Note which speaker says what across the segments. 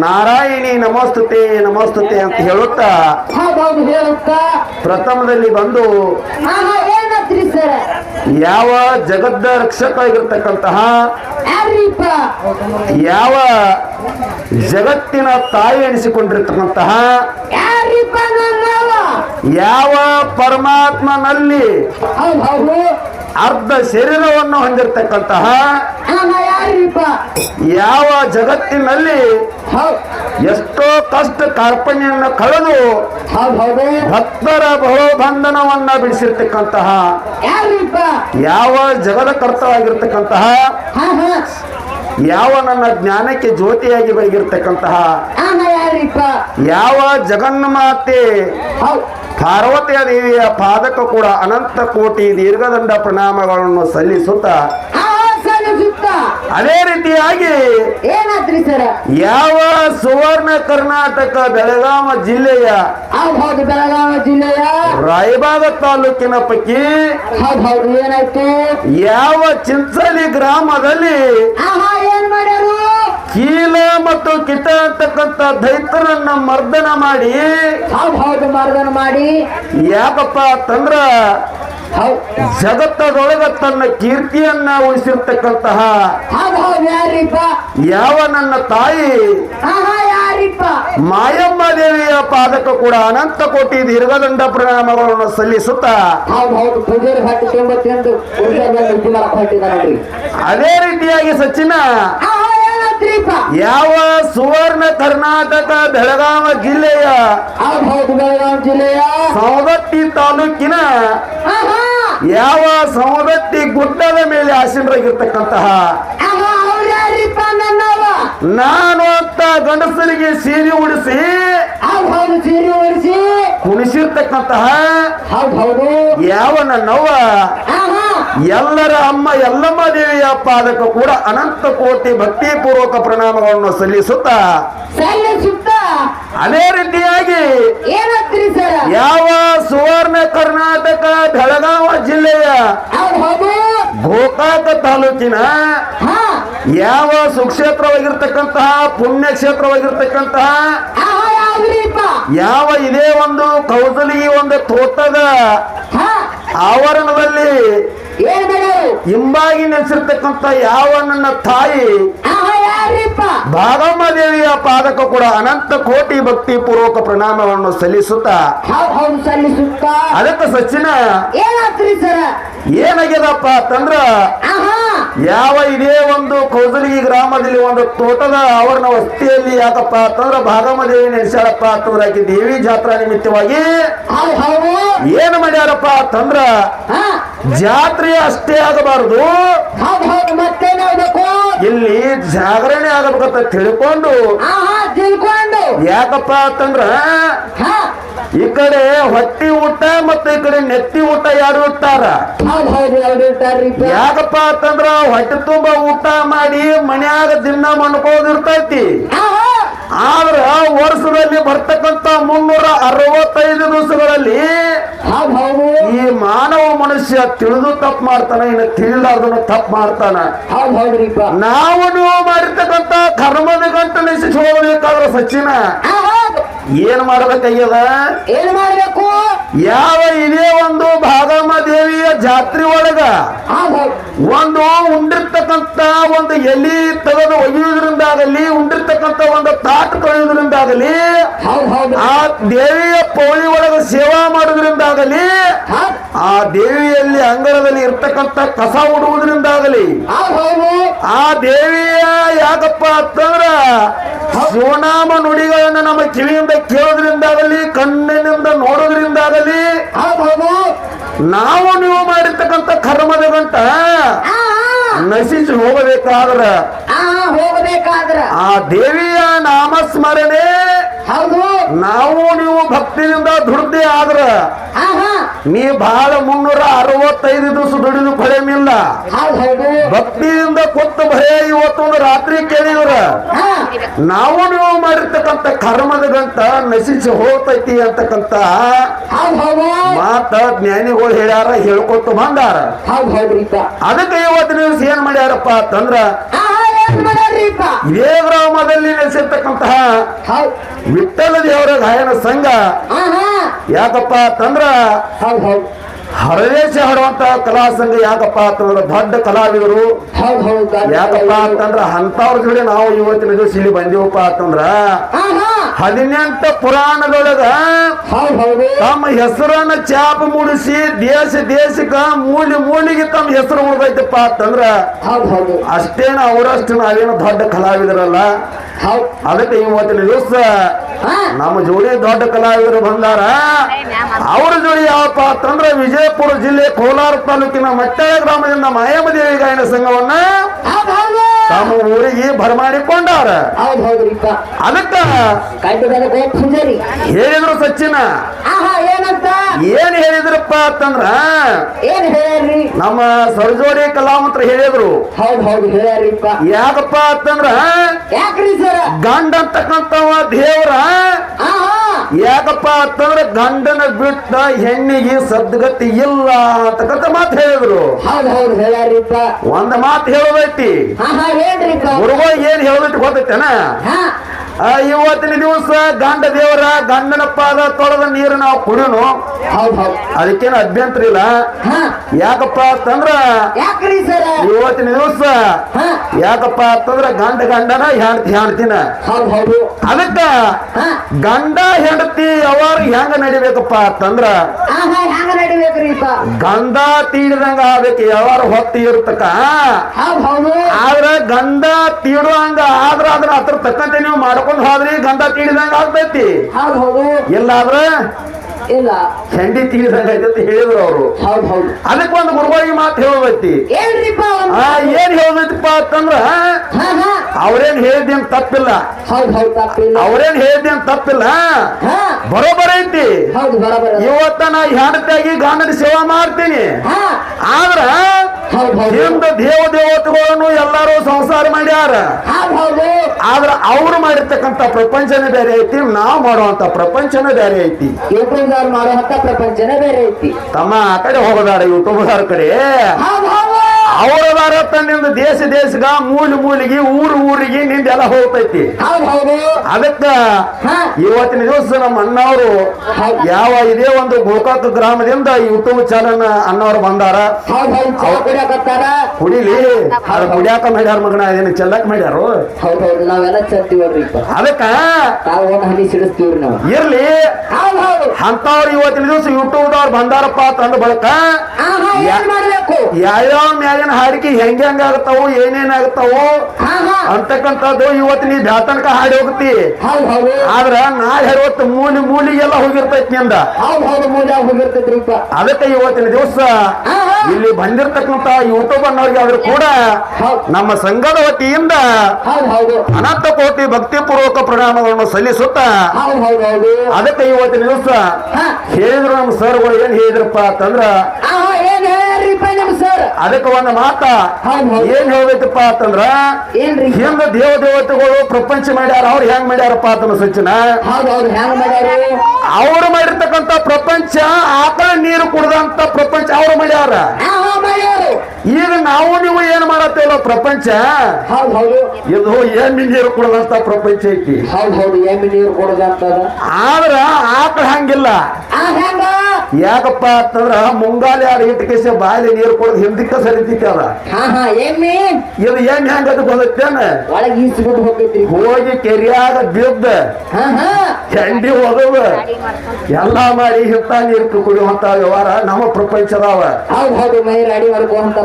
Speaker 1: ನಾರಾಯಣಿ ನಮಸ್ತುತೆ ನಮಸ್ತುತೆ ಅಂತ ಹೇಳುತ್ತಾ? ಪ್ರಥಮದಲ್ಲಿ ಬಂದು ಯಾವ ಜಗದ್ದ ರಕ್ಷಕ ಆಗಿರ್ತಕ್ಕಂತಹ
Speaker 2: ಯಾರೀಪ
Speaker 1: ಯಾವ ಜಗತ್ತಿನ ತಾಯಿ ಎನಿಸಿಕೊಂಡಿರ್ತಕ್ಕಂತಹ ಯಾವ ಪರಮಾತ್ಮನಲ್ಲಿ ಅರ್ಧ ಶರೀರವನ್ನು ಹೊಂದಿರತಕ್ಕಂತಹ ಯಾವ ಜಗತ್ತಿನಲ್ಲಿ ಎಷ್ಟೋ ಕಷ್ಟ ಕಾರ್ಪಣ್ಯವನ್ನು ಕಳೆದು ಭಕ್ತರ ಬಹುಬಂಧನವನ್ನ ಬಿಡಿಸಿರ್ತಕ್ಕಂತಹ ಯಾವ ಜಗದ ಕರ್ತವಾಗಿರ್ತಕ್ಕಂತಹ ಯಾವ ನನ್ನ ಜ್ಞಾನಕ್ಕೆ ಜ್ಯೋತಿಯಾಗಿ ಬೆಳಗಿರ್ತಕ್ಕಂತಹ ಯಾವ ಜಗನ್ಮಾತೆ ಪಾರ್ವತಿಯ ದೇವಿಯ ಪಾದಕ ಕೂಡ ಅನಂತ ಕೋಟಿ ದೀರ್ಘದಂಡ ಪ್ರಣಾಮಗಳನ್ನು ಸಲ್ಲಿಸುತ್ತಾ ಅದೇ ರೀತಿಯಾಗಿ
Speaker 2: ಸರ್?
Speaker 1: ಯಾವ ಸುವರ್ಣ ಕರ್ನಾಟಕ ಬೆಳಗಾವ ಜಿಲ್ಲೆಯ
Speaker 2: ಹೌದು ಹೌದು ಬೆಳಗಾವಿ ಜಿಲ್ಲೆಯ.
Speaker 1: ರಾಯಬಾಗ ತಾಲೂಕಿನ ಪೈಕಿ
Speaker 2: ಏನಾಯ್ತು?
Speaker 1: ಯಾವ ಚಿಂಚಲಿ ಗ್ರಾಮದಲ್ಲಿ
Speaker 2: ಹಾ ಹಾ ಏನ್ ಮಾಡ್ಯಾರು
Speaker 1: ಕೀಲ ಮತ್ತು ಕಿತ ಅಂತಕ್ಕಂಥ ದೈತ್ಯರನ್ನ ಮರ್ದನ ಮಾಡಿ.
Speaker 2: ಹೌದು ಮರ್ದನ ಮಾಡಿ.
Speaker 1: ಯಾಕಪ್ಪ ಅಂತಂದ್ರ ಜಗತ್ತದೊಳಗ ತನ್ನ ಕೀರ್ತಿಯನ್ನ ಉಳಿಸಿರ್ತಕ್ಕಂತಹ ಯಾವ ನನ್ನ ತಾಯಿ ಮಾಯಮ್ಮ ದೇವಿಯ ಪಾದಕ ಕೂಡ ಅನಂತ ಕೋಟಿ ದೀರ್ಘದಂಡ ಪ್ರಣಾಮಗಳನ್ನು ಸಲ್ಲಿಸುತ್ತಾ ಅದೇ ರೀತಿಯಾಗಿ ಸಚಿನ ಯಾವ ಸುವರ್ಣ ಕರ್ನಾಟಕ ಬೆಳಗಾವ ಜಿಲ್ಲೆಯ
Speaker 2: ಬೆಳಗಾವಿ ಜಿಲ್ಲೆಯ
Speaker 1: ಸವದತ್ತಿ ತಾಲೂಕಿನ ಯಾವ ಸವದತ್ತಿ ಗುಡ್ಡದ ಮೇಲೆ ಆಸೀನರಾಗಿರ್ತಕ್ಕಂತಹ ನಾನು ಅಂತ ಗಂಡಸರಿಗೆ ಸೀರೆ ಉಡಿಸಿ
Speaker 2: ಸೀರೆ ಉಡಿಸಿ.
Speaker 1: ಕುಣಿಸಿರ್ತಕ್ಕಂತಹ ಯಾವ ನನ್ನವ್ವ ಎಲ್ಲರ ಅಮ್ಮ ಎಲ್ಲಮ್ಮ ದೇವಿಯ ಪಾದಕ ಕೂಡ ಅನಂತ ಕೋಟಿ ಭಕ್ತಿ ಪೂರ್ವಕ ಪ್ರಣಾಮಗಳನ್ನು ಸಲ್ಲಿಸುತ್ತಾ
Speaker 2: ಸಲ್ಲಿಸುತ್ತ.
Speaker 1: ಅದೇ ರೀತಿಯಾಗಿ ಯಾವ ಸುವರ್ಣ ಕರ್ನಾಟಕ ಬೆಳಗಾವ ಜಿಲ್ಲೆಯ ಗೋಕಾಕ ತಾಲೂಕಿನ ಯಾವ ಸುಕ್ಷೇತ್ರವಾಗಿರ್ತಕ್ಕಂತಹ ಪುಣ್ಯ ಕ್ಷೇತ್ರವಾಗಿರ್ತಕ್ಕಂತಹ
Speaker 2: ಹಾ ಹಾ
Speaker 1: ಯಾವ ಇದೇ ಒಂದು ಕೌಸಲಿ ಒಂದು ತೋಟದ ಆವರಣದಲ್ಲಿ ಹಿಂಬಾಗಿ ನೆಲೆಸಿರ್ತಕ್ಕಂಥ ಯಾವ ನನ್ನ ತಾಯಿ? ಭಾಗಮ್ಮ ದೇವಿಯ ಪಾದಕ ಕೂಡ ಅನಂತ ಕೋಟಿ ಭಕ್ತಿ ಪೂರ್ವಕ ಪ್ರಣಾಮವನ್ನು ಸಲ್ಲಿಸುತ್ತಾ.
Speaker 2: ಸಲ್ಲಿಸುತ್ತ?
Speaker 1: ಅದಕ್ಕೆ ಸಚಿನ ಏನಾಗ್ಯದಪ್ಪ ಅಂತಂದ್ರ ಯಾವ ಇದೇ ಒಂದು ಕೌಸಲಿಗಿ ಗ್ರಾಮದಲ್ಲಿ ಒಂದು ತೋಟದ ಆವರಣ ವಸ್ತಿಯಲ್ಲಿ ಯಾಕಪ್ಪ ಅಂತಂದ್ರ ಭಾಗಮ್ಮ ದೇವಿ ನೆನೆಸ್ಯಾಳಪ್ಪ ಅಂತಂದ್ರೆ ಆಕಿ ದೇವಿ ಜಾತ್ರಾ ನಿಮಿತ್ತವಾಗಿ
Speaker 2: ಹೌದು ಹೌದು
Speaker 1: ಏನ್ ಮಾಡ್ಯಾರಪ್ಪ ಅಂತಂದ್ರ ಜಾತ್ರೆ ಅಷ್ಟೇ ಆಗಬಾರದು. ಇಲ್ಲಿ ಜಾಗರಣೆ ಆಗಬೇಕಂತ ತಿಳ್ಕೊಂಡು ಯಾಕಪ್ಪ ಅಂತಂದ್ರ
Speaker 2: ಹಾ.
Speaker 1: ಈ ಕಡೆ ಹೊಟ್ಟಿ ಊಟ ಮತ್ತೆ ಈ ಕಡೆ ನೆತ್ತಿ ಊಟ ಯಾರು
Speaker 2: ಇರ್ತಾರ
Speaker 1: ಯಾಕಪ್ಪ ಅಂತಂದ್ರ ಹೊಟ್ಟೆ ತುಂಬ ಊಟ ಮಾಡಿ ಮನ್ಯಾಗ ದಿನ ಮನ್ಕೋದಿರ್ತೈತಿ
Speaker 2: ಆಹಾ.
Speaker 1: ಆದ್ರ ವರ್ಷದಲ್ಲಿ ಬರ್ತಕ್ಕಂತ ಮುನ್ನೂರ ಅರವತ್ತೈದು ದಿವಸಗಳಲ್ಲಿ ಈ ಮಾನವ ಮನುಷ್ಯ ತಿಳಿದು ತಪ್ಪು ಮಾಡ್ತಾನ ಇನ್ನು ತಿಳಿಲಾರ್ದನು ತಪ್ಪು ಮಾಡ್ತಾನ. ನಾವು ನೀವು ಮಾಡಿರ್ತಕ್ಕಂತ ಕರ್ಮದ ಗಂಟು ಹೋಗ್ಬೇಕಾದ್ರ ಸಚಿನ. ಏನ್ ಮಾಡ್ಬೇಕಾಗ್ಯದ
Speaker 2: ಏನ್ ಮಾಡ್ಬೇಕು?
Speaker 1: ಯಾವ ಇದೇ ಒಂದು ದೇವಿಯ ಜಾತ್ರೆ ಒಳಗ ಒಂದು ಉಂಡಿರ್ತಕ್ಕಂತ ಒಂದು ಎಲಿ ತೆಗೆದು ಒಯ್ಯುವುದರಿಂದಾಗಲಿ ಉಂಡಿರ್ತಕ್ಕಂತ ಒಂದು ತಾಟ್
Speaker 2: ಹೌದು
Speaker 1: ಆ ದೇವಿಯ ಪೌಳಿ ಒಳಗ ಸೇವಾ ಮಾಡೋದ್ರಿಂದಾಗಲಿ
Speaker 2: ಆಗಲಿ
Speaker 1: ಆ ದೇವಿಯಲ್ಲಿ ಅಂಗಳದಲ್ಲಿ ಇರ್ತಕ್ಕಂತ ಕಸ ಉಡುವುದರಿಂದಾಗಲಿ ಆ ದೇವಿಯ ಯಾಕಪ್ಪ ಅಂತಂದ್ರ ಸೋನಾಮ ನುಡಿಗಳನ್ನ ನಮ್ಮ ಕಿವಿಯಿಂದ ಕೇಳೋದ್ರಿಂದಾಗಲಿ ಕಣ್ಣಿನಿಂದ ನೋಡೋದ್ರಿಂದಾಗಲಿ ನಾವು ನೀವು ಮಾಡಿರ್ತಕ್ಕಂಥ ಕರ್ಮದ ಗಂಟ ನಶಿಸಿ ಹೋಗಬೇಕಾದ್ರ
Speaker 2: ಹೋಗಬೇಕಾದ್ರೆ ಹೋಗ್ಬೇಕಾದ್ರ.
Speaker 1: ಆ ದೇವಿಯ ನಾಮಸ್ಮರಣೆ
Speaker 2: ಹೌದು.
Speaker 1: ನಾವು ನೀವು ಭಕ್ತಿಯಿಂದ ದುಡ್ದೇ ಆದ್ರ ನೀ ಬಹಳ ಮುನ್ನೂರ ಅರವತ್ತೈದು ದಿವಸ ದುಡಿದು
Speaker 2: ಹೌದು
Speaker 1: ಭಕ್ತಿಯಿಂದ ಕೊಟ್ಟು ಭಯ ಇವತ್ತೊಂದು ರಾತ್ರಿ ಕೇಳಿದ್ರ. ನಾವು ನೀವು ಮಾಡಿರ್ತಕ್ಕಂಥ ಕರ್ಮದ ಗಂಟ ನಶಿಸಿ ಹೋಗ್ತೈತಿ ಅಂತಕ್ಕಂತ ಮಾತ ಜ್ಞಾನಿಗಳು ಹೇಳ್ಯಾರ ಹೇಳ್ಕೊತ ಬಂದಾರ. ಅದಕ್ಕೆ ಇವತ್ತು ನೀವು ಏನ್ ಮಾಡ್ಯಾರಪ್ಪ ಅಂತಂದ್ರ ಇದೇ ಗ್ರಾಮದಲ್ಲಿ ನೆಲೆಸಿರ್ತಕ್ಕಂತಹ
Speaker 2: ವಿಠಲ
Speaker 1: ವಿಠ್ಠಲ ದೇವರ ಗಾಯನ ಸಂಘ ಯಾಕಪ್ಪ ಅಂತಂದ್ರ
Speaker 2: ಹೌದು ಹೌದ್.
Speaker 1: ಹರದೇಶ ಹಾಡುವಂತ ಕಲಾ ಸಂಘ ಯಾಕಪ್ಪ ಅಂತಂದ್ರ ದೊಡ್ಡ ಕಲಾವಿದರು.
Speaker 2: ಹೌದ್ ಹೌದ್
Speaker 1: ಯಾಕಪ್ಪ ಅಂತಂದ್ರ ಅಂತವ್ರ ಜೋಡಿ ನಾವು ಇವತ್ತಿನ ದಿವಸ ಇಲ್ಲಿ ಬಂದೀವಪ್ಪ ಅಂತಂದ್ರ ಹದಿನೆಂಟು ಪುರಾಣದೊಳಗ
Speaker 2: ಹೌದ್ ಹೌದು.
Speaker 1: ತಮ್ಮ ಹೆಸರನ್ನ ಚಾಪ ಮೂಡಿಸಿ ದೇಶ ದೇಶಕ್ಕ ಮೂಲಿ ಮೂಲಿಗೆ ತಮ್ಮ ಹೆಸರು ಉಳಿದೈತಪ್ಪ ಅಂತಂದ್ರ
Speaker 2: ಹೌದ್ ಹೌದು.
Speaker 1: ಅಷ್ಟೇನ ಅವರಷ್ಟು ನಾವೇನು ದೊಡ್ಡ ಕಲಾವಿದರಲ್ಲ.
Speaker 2: ಹೌದ್.
Speaker 1: ಅದಕ್ಕೆ ಇವತ್ತಿನ ದಿವಸ
Speaker 2: ಹಾ.
Speaker 1: ನಮ್ಮ ಜೋಡಿ ದೊಡ್ಡ ಕಲಾವಿದರು ಬಂದಾರ. ಅವ್ರ ಜೋಡಿ ಯಾವಪ್ಪ ಅಂತಂದ್ರ ವಿಜಯಪುರ ಜಿಲ್ಲೆ ಕೋಲಾರ ತಾಲೂಕಿನ ಮಟ್ಟೆ ಗ್ರಾಮದಿಂದ ಮಾಯಾಮದೇವಿ ಗಾಯನ ಸಂಘವನ್ನ ತಮ್ಮ ಊರಿಗೆ ಬರಮಾಡಿಕೊಂಡಾರ ಅದಕ್ಕ ಹೇಳಿದ್ರು
Speaker 2: ಏನಂತ?
Speaker 1: ಏನ್ ಹೇಳಿದ್ರಪ್ಪ ಅಂತಂದ್ರ ನಮ್ಮ ಸರ್ಜೋಡಿ ಕಲಾವಂತ್ರ ಹೇಳಿದ್ರು.
Speaker 2: ಹೌದ್ ಹೌದು ಹೇಳ್ಯಾರ್ರಿಪ್ಪ.
Speaker 1: ಯಾಕಪ್ಪ ಅಂತಂದ್ರ ಗಂಡ ಅಂತಕ್ಕಂಥವ ದೇವ್ರ
Speaker 2: ಆಹಾ.
Speaker 1: ಯಾಕಪ್ಪ ಅಂತಂದ್ರೆ ಗಂಡನ ಬಿಟ್ಟ ಹೆಣ್ಣಿಗೆ ಸದ್ಗತಿ ಇಲ್ಲ ಅಂತಕ್ಕಂಥ ಮಾತು ಹೇಳಿದ್ರು. ಒಂದ್ ಮಾತು ಹೇಳೋದೈತಿ. ಗುರುಗಳಿಗೆ ಏನ್ ಹೇಳೋದೈತಿ ಗೊತ್ತೈತೆನಾ? ಇವತ್ತಿನ ದಿವಸ ಗಂಡ ದೇವರ ಗಂಡನ ಪಾದ ತೊಳೆದ ನೀರು ನಾವು ಕುಡಿನು ಅದಕ್ಕೇನು ಅಭ್ಯಂತರ ಇಲ್ಲ? ಯಾಕಪ್ಪ ಅಂತಂದ್ರ ಇವತ್ತಿನ ದಿವಸ ಯಾಕಪ್ಪ ಅಂತಂದ್ರ ಗಂಡ ಗಂಡನ ಹೆಂಡತಿ ಹೆಂಡತಿನ. ಅದಕ್ಕ ಗಂಡ ಹೆಂಡತಿ ಯಾವಾಗ ಹೆಂಗ ನಡಿಬೇಕಪ್ಪ ಅಂತಂದ್ರ
Speaker 2: ನಡಿಬೇಕ್ರಿಪ್ಪ
Speaker 1: ಗಂಧ ತೀಡದಂಗ ಆಗ್ಬೇಕು ಯಾವಾರ ಹೊತ್ತಿ ಇರ್ತಕ
Speaker 2: ಹೌದ್
Speaker 1: ಆದ್ರ ಗಂಧ ತೀಡುವಂಗ ಆದ್ರ ಅದ್ರ ಅದ್ರ ತಕ್ಕಂತೆ ನೀವು ಮಾಡ್ಕೊಂಡು ಹೋದ್ರಿ ಗಂಧ ತೀಡಿದಂಗ ಆಗ್ತೈತಿ.
Speaker 2: ಹೌದು.
Speaker 1: ಇಲ್ಲಾದ್ರ
Speaker 2: ಇಲ್ಲ.
Speaker 1: ಚಂಡಿ ತೀಡಿದಂಗ ಅಂತ ಹೇಳಿದ್ರು ಅವರು.
Speaker 2: ಹೌದ್ ಹೌದು.
Speaker 1: ಅದಕ್ಕೆ ಒಂದು ಗುರುಗಳಿಗೆ ಮಾತು ಹೇಳೋದೈತಿ.
Speaker 2: ಏನ್ರಿಪ್ಪ
Speaker 1: ಆ ಏನ್ ಹೇಳೋದೈತಿಪ್ಪ ಅಂತಂದ್ರ ಅವ್ರೇನ್ ಹೇಳಿದ್ದೇನ್ ತಪ್ಪಿಲ್ಲ.
Speaker 2: ಹೌದು ಹೌದು ತಪ್ಪಿಲ್ಲ.
Speaker 1: ಅವ್ರೇನ್ ಹೇಳಿದ್ದೇನ್ ತಪ್ಪಿಲ್ಲ. ಬರೋಬರ ಐತಿ.
Speaker 2: ಹೌದು ಬರಬರ.
Speaker 1: ಇವತ್ತ ನಾ ಹೆಂಡತಿಯಾಗಿ ಗಾನದ ಸೇವಾ ಮಾಡ್ತೀನಿ. ಆದ್ರ
Speaker 2: ಹೌದ್
Speaker 1: ದೇವ ದೇವತೆಗಳನ್ನು ಎಲ್ಲಾರು ಸಂಸಾರ ಮಾಡ್ಯಾರ.
Speaker 2: ಹೌದು.
Speaker 1: ಆದ್ರ ಅವ್ರು ಮಾಡಿರ್ತಕ್ಕಂಥ ಪ್ರಪಂಚನೇ ಬೇರೆ ಐತಿ ನಾವು ಮಾಡುವಂತ ಪ್ರಪಂಚನೇ ಬೇರೆ ಐತಿ.
Speaker 2: ಯೂಟ್ಯೂಬ್ದವ್ರು ಮಾಡುವಂತ ಪ್ರಪಂಚನೇ ಬೇರೆ ಐತಿ.
Speaker 1: ತಮ್ಮ ಆ ಕಡೆ ಹೋಗೋದಾರ ಯೂಟ್ಯೂಬ್ದಾರ ಕಡೆ.
Speaker 2: ಹೌದ್
Speaker 1: ಭಾರತ ನಿಂದ ದೇಶ ದೇಶಗ ಮೂಲಿ ಮೂಲಿಗೆ ಊರು ಊರಿಗೆ ನಿಂದೆಲ್ಲ ಹೋಗ್ತೈತಿ.
Speaker 2: ಹೌದ್ ಹೌದು.
Speaker 1: ಅದಕ್ಕ ಇವತ್ತಿನ ದಿವಸ ನಮ್ಮ ಅಣ್ಣವರು ಯಾವ ಇದೇ ಒಂದು ಗೋಕಾಕ ಗ್ರಾಮದಿಂದ ಯೂಟ್ಯೂಬ್ ಚಾನಲ್ ಅಣ್ಣವ್ರು ಬಂದಾರ. ಕುಡಿಲಿ. ಅದು ಕುಡಿಯಾಕ ಮಾಡ್ಯಾರ ಮಗನ ಏನು ಚೆಲ್ಲಕ್ ಮಾಡ್ಯಾರು? ಅದಕ್ಕ ಇರ್ಲಿ. ಅಂತವ್ರು ಇವತ್ತಿನ ದಿವಸ ಯೂಟ್ಯೂಬ್ದವ್ರು ಬಂದಾರಪ್ಪ ತಂದ ಬಳಕ
Speaker 2: ಆಹಾ ಏನ್ ಮಾಡ್ಬೇಕು?
Speaker 1: ಯಾವ್ಯಾವ ಮ್ಯಾಲಿನ ಹಾಡಿಕೆ ಹೆಂಗೆ ಹೆಂಗ ಆಗ್ತಾವು
Speaker 2: ಏನೇನಾಗ್ತಾವು
Speaker 1: ಅಂತಕ್ಕಂಥದ್ದು ಇವತ್ತು ನೀ ಬ್ಯಾತನಕ ಹಾಡಿ ಹೋಗ್ತಿ. ಆದ್ರ ನಾಳೆ ಇವತ್ತು ಮೂಲಿ ಮೂಲಿಗೆಲ್ಲ ಹೋಗಿರ್ತೈತಿ ನಿಂದ. ಅದಕ್ಕೆ ಇವತ್ತಿನ ದಿವಸ ಇಲ್ಲಿ ಬಂದಿರತಕ್ಕಂತ ಯೂಟ್ಯೂಬ್ ಅನ್ನೋರಿಗೆ ಆದ್ರೂ ಕೂಡ ನಮ್ಮ ಸಂಘದ ವತಿಯಿಂದ ಅನಂತ ಕೋಟಿ ಭಕ್ತಿಪೂರ್ವಕ ಪ್ರಣಾಮಗಳನ್ನು ಸಲ್ಲಿಸುತ್ತಾ ಅದಕ್ಕೆ ಇವತ್ತಿನ ದಿವಸ ಹೇಳಿದ್ರು ನಮ್ಮ ಸರ್ಗಳು ಏನ್ ಹೇಳಿದ್ರಪ್ಪ ಅಂತಂದ್ರ ಅದಕ್ಕೆ ಒಂದು ಮಾತ. ಏನ್ ಹೇಳ್ಬೇಕಪ್ಪ ಅಂತಂದ್ರ
Speaker 2: ಏನ್ರಿ?
Speaker 1: ಹಿಂದ ದೇವ ದೇವತೆಗಳು ಪ್ರಪಂಚ ಮಾಡ್ಯಾರ ಅವ್ರು ಹೆಂಗ್ ಮಾಡ್ಯಾರಪ್ಪ ಅಂತ ಸಚಿನ. ಅವ್ರು ಮಾಡಿರ್ತಕ್ಕಂತ ಪ್ರಪಂಚ ಆತ ನೀರು ಕುಡ್ದಂತ ಪ್ರಪಂಚ ಅವ್ರು ಮಾಡ್ಯಾರು. ಈಗ ನಾವು ನೀವು ಏನ್ ಮಾಡತ್ತೇವಲ್ಲ ಪ್ರಪಂಚ?
Speaker 2: ಹೌದ್ ಹೌದು.
Speaker 1: ಇದು ಎಮ್ಮಿ ನೀರು ಕೊಡದಂತ ಪ್ರಪಂಚ ಐತಿ?
Speaker 2: ಹೌದ್ ಹೌದು ಎಮ್ಮಿ ನೀರು ಕೊಡದಂತ
Speaker 1: ಆದ್ರ ಆಕಳ ಹಂಗಿಲ್ಲ. ಯಾಕಪ್ಪ ಅಂತಂದ್ರ ಮುಂಗಾಲಿ ಆಡ ಇಟ್ಟಕೇಸಿ ಬಾಯಲ್ಲಿ ನೀರು ಕುಡ್ದು ಹಿಂದಕ್ಕ ಸರಿತೈತಿ ಅದ
Speaker 2: ಹಾ ಹಾ ಎಮ್ಮೆ.
Speaker 1: ಇದು ಏನ್ ಹೆಂಗ ಅದು ಬಂದತ್ತೇನ ಹೋಗಿ ಕೆರಿಯಾಗ ಬಿದ್ದ.
Speaker 2: ಹಾ ಹಾ.
Speaker 1: ಚಂಡಿ ಹೋದವ ಎಲ್ಲಾ ಮಾಡಿ ಹಿತ್ತ ನೀರು ಕುಡಿಯುವಂತ ವ್ಯವಹಾರ ನಮ್ಮ ಪ್ರಪಂಚದವ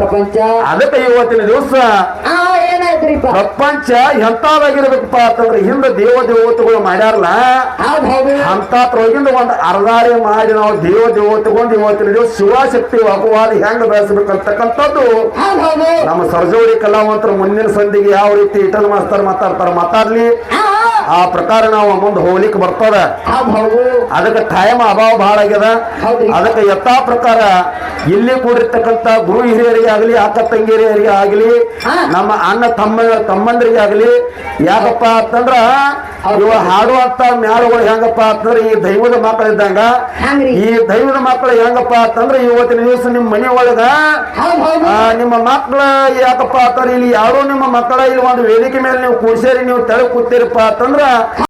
Speaker 2: ಪ್ರಪಂಚ.
Speaker 1: ಅದಕ್ಕೆ ಇವತ್ತಿನ ದಿವಸ ಪ್ರಪಂಚ ಎಂತಾವಾಗಿರ್ಬೇಕಪ್ಪ ಅಂತಂದ್ರೆ ಹಿಂದೆ ದೇವ ದೇವತೆಗಳು ಮಾಡ್ಯಾರಲ್ಲ ಅಂತ ಒಂದು ಅರ್ಧಾರಿ ಮಾಡಿ ನಾವು ದೇವ ದೇವತೆಗೊಂಡು ಇವತ್ತಿನ ದಿವಸ ಶಿವಶಕ್ತಿ ಅಪವಾದ ಹೆಂಗ್ ಬೆಳೆಸಬೇಕಂತಕ್ಕಂಥದ್ದು ನಮ್ಮ ಸರ್ಜೋಡಿ ಕಲಾವಂತರು ಮುಂದಿನ ಸಂಧಿಗೆ ಯಾವ ರೀತಿ ಇಟಲ್ ಮಾಸ್ತರ್ ಮಾತಾಡ್ತಾರ ಮಾತಾಡ್ಲಿ.
Speaker 2: ಆ,
Speaker 1: ಪ್ರಕಾರ ನಾವು ಮುಂದೆ ಹೋಗ್ಲಿಕ್ಕೆ ಬರ್ತದ. ಅದಕ್ಕೆ ಟೈಮ್ ಅಭಾವ ಬಹಳ ಆಗ್ಯದ. ಅದಕ್ಕೆ ಯಥಾ ಪ್ರಕಾರ ಇಲ್ಲಿ ಕೂಡಿರ್ತಕ್ಕಂಥ ಗುರು ಹಿರಿಯರಿಗೆ ಆಗಲಿ ಅಕ್ಕ ತಂಗಿರಿಯರಿಗೆ ಆಗಲಿ ನಮ್ಮ ಅಣ್ಣ ತಮ್ಮ ತಮ್ಮಂದರಿಗೆ ಆಗಲಿ ಯಾಕಪ್ಪ ಅಂತಂದ್ರ. ಇವ ಹಾಡುವಂತ ಮ್ಯಾಳುಗಳು ಹೆಂಗಪ್ಪ ಅಂತಂದ್ರೆ ಈ ದೈವದ ಮಕ್ಕಳು ಇದ್ದಂಗ. ಈ ದೈವದ ಮಕ್ಕಳು ಹೆಂಗಪ್ಪ ಅಂತಂದ್ರೆ ಇವತ್ತಿನ ದಿವಸ ನಿಮ್ಮ ಮನೆ ಒಳಗ ನಿಮ್ಮ ಮಕ್ಕಳ ಯಾಕಪ್ಪ ಅಂತಂದ್ರೆ ಇಲ್ಲಿ ಯಾರೋ ನಿಮ್ಮ ಮಕ್ಕಳ ಇಲ್ಲಿ ಒಂದು ವೇದಿಕೆ ಮೇಲೆ ನೀವು ಕೂಡ್ಸೇರಿ ನೀವು ತೆಳಗ್ ಕೂತಿರಪ್ಪ ಅಂತಂದ್ರ కూడా